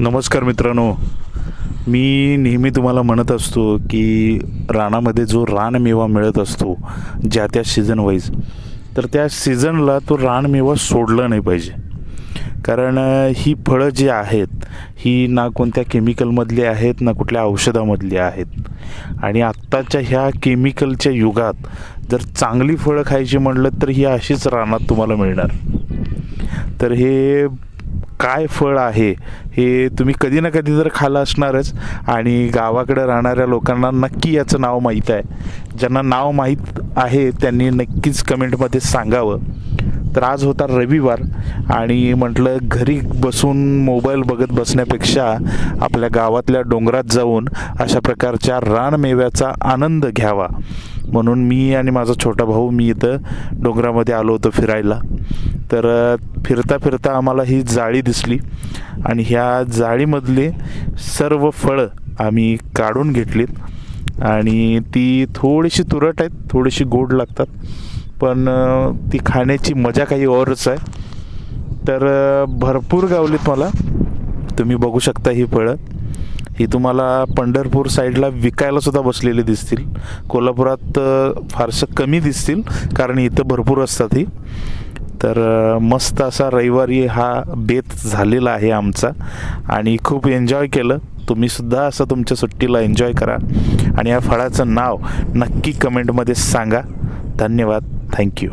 नमस्कार मित्रांनो. मी नेहमी तुम्हाला म्हणत असतो की रानामध्ये जो रानमेवा मिळत असतो ज्या त्या सीझन वाईज तर त्या सीझनला तो रानमेवा सोडला नाही पाहिजे. कारण ही फळं जी आहेत ही ना कोणत्या केमिकलमधली आहेत ना कुठल्या औषधामधली आहेत. आणि आत्ताच्या ह्या केमिकलच्या युगात जर चांगली फळं खायची म्हणलं तर ही अशीच रानात तुम्हाला मिळणार. तर हे काय फळ आहे हे तुम्ही कधी ना कधी तर खालं असणारच. आणि गावाकडे राहणाऱ्या लोकांना नक्की याचं नाव माहीत आहे. ज्यांना नाव माहीत आहे त्यांनी नक्कीच कमेंटमध्ये सांगावं. तर आज होता रविवार आणि म्हटलं घरी बसून मोबाईल बघत बसण्यापेक्षा आपल्या गावातल्या डोंगरात जाऊन अशा प्रकारच्या रानमेव्याचा आनंद घ्यावा. म्हणून मी आणि माझा छोटा भाऊ मी इथं डोंगरामध्ये आलो होतो फिरायला. तर फिरता फिरता आम्हाला ही जाळी दिसली. आणि ह्या जाळीमधले सर्व फळं आम्ही काढून घेतलीत. आणि ती थोडीशी तुरट आहेत थोडीशी गोड लागतात. पण ती खाण्याची मजा काही औरच आहे. तर भरपूर गावलीत मला. तुम्ही बघू शकता ही फळं. ही तुम्हाला पंढरपूर साईडला विकायला सुद्धा बसलेली दिसतील. कोल्हापुरात फारसं कमी दिसतील. कारण इथं भरपूर असतात ही. तर मस्त असा रविवारी हा बेत झालेला आहे आमचा आणि खूप एन्जॉय केलं. तुम्हीसुद्धा असं तुमच्या सुट्टीला एन्जॉय करा आणि या फळाचं नाव नक्की कमेंटमध्ये सांगा. धन्यवाद. थँक्यू.